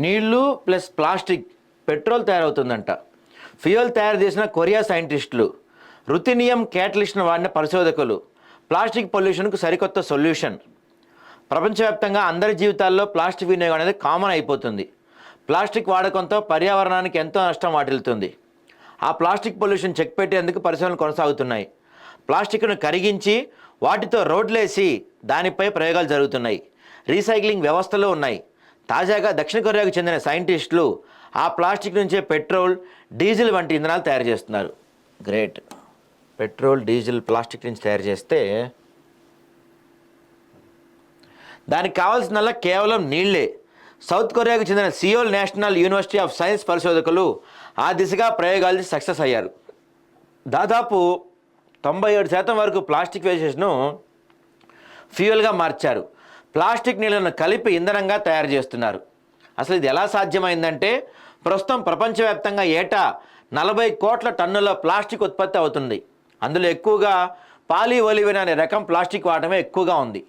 నీళ్ళు plus plastic petrol తయారవుతుందంట. Fuel తయారు చేసిన కొరియా సైంటిస్టులు రుతినియం క్యాటలిస్ట్ను వాడిన పరిశోధకులు ప్లాస్టిక్ పొల్యూషన్కు సరికొత్త సొల్యూషన్. ప్రపంచవ్యాప్తంగా అందరి జీవితాల్లో ప్లాస్టిక్ వినియోగం అనేది కామన్ అయిపోతుంది. ప్లాస్టిక్ వాడకంతో పర్యావరణానికి ఎంతో నష్టం వాటిల్తుంది ఆ ప్లాస్టిక్ పొల్యూషన్ చెక్ పెట్టేందుకు పరిశోధనలు కొనసాగుతున్నాయి. ప్లాస్టిక్ను కరిగించి వాటితో రోడ్లేసి దానిపై ప్రయోగాలు జరుగుతున్నాయి. రీసైక్లింగ్ వ్యవస్థలు ఉన్నాయి. తాజాగా దక్షిణ కొరియాకు చెందిన సైంటిస్టులు ఆ ప్లాస్టిక్ నుంచే పెట్రోల్ డీజిల్ వంటి ఇంధనాలు తయారు చేస్తున్నారు. గ్రేట్. పెట్రోల్ డీజిల్ ప్లాస్టిక్ నుంచి తయారు చేస్తే దానికి కావాల్సినల్లా కేవలం నీళ్ళే. సౌత్ కొరియాకు చెందిన Seoul national university of science పరిశోధకులు ఆ దిశగా ప్రయోగాలు సక్సెస్ అయ్యారు. దాదాపు తొంభై ఏడు శాతం వరకు ప్లాస్టిక్ వేస్టేజ్ను ఫ్యూయల్గా మార్చారు. ప్లాస్టిక్ నీళ్ళను కలిపి ఇంధనంగా తయారు చేస్తున్నారు. అసలు ఇది ఎలా సాధ్యమైందంటే ప్రస్తుతం ప్రపంచవ్యాప్తంగా ఏటా నలభై కోట్ల టన్నుల ప్లాస్టిక్ ఉత్పత్తి అవుతుంది. అందులో ఎక్కువగా పాలీ ఒలివిన్ అనే రకం ప్లాస్టిక్ వాడటమే ఎక్కువగా ఉంది.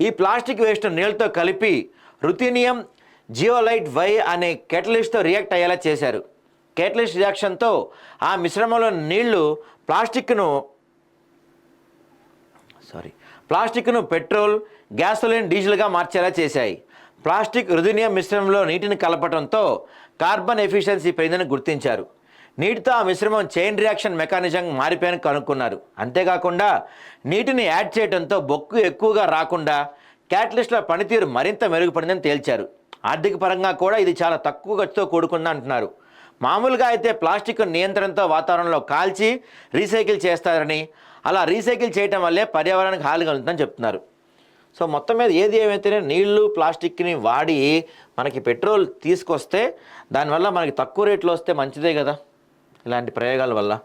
ఈ ప్లాస్టిక్ వేస్ట్ నీళ్ళతో కలిపి రుతినియం జియోలైట్ వై అనే కెటలిస్ట్తో రియాక్ట్ అయ్యేలా చేశారు. కెటలిస్ట్ రియాక్షన్తో ఆ మిశ్రమంలో నీళ్ళు ప్లాస్టిక్ను ప్లాస్టిక్ను పెట్రోల్ గ్యాసోలిన్ డీజిల్గా మార్చేలా చేశాయి. ప్లాస్టిక్ రుదినియం మిశ్రమంలో నీటిని కలపడంతో కార్బన్ ఎఫిషియన్సీ పెరిగిందని గుర్తించారు. నీటితో ఆ మిశ్రమం చైన్ రియాక్షన్ మెకానిజం మారిపోయాని కనుక్కున్నారు. అంతేకాకుండా నీటిని యాడ్ చేయడంతో బొక్కు ఎక్కువగా రాకుండా క్యాటలిస్ట్ల పనితీరు మరింత మెరుగుపడిందని తేల్చారు. ఆర్థిక పరంగా కూడా ఇది చాలా తక్కువ ఖర్చుతో కూడుకుందా అంటున్నారు. మామూలుగా అయితే ప్లాస్టిక్ నియంత్రణతో వాతావరణంలో కాల్చి రీసైకిల్ చేస్తారని అలా రీసైకిల్ చేయటం వల్లే పర్యావరణానికి హాని కలుగుతుందని చెప్తున్నారు. సో మొత్తం మీద ఏది ఏమైతేనే నీళ్ళు ప్లాస్టిక్ని వాడి మనకి పెట్రోల్ తీసుకొస్తే దానివల్ల మనకి తక్కువ రేట్లో వస్తే మంచిదే కదా? ఇలాంటి ప్రయోగాల వల్ల.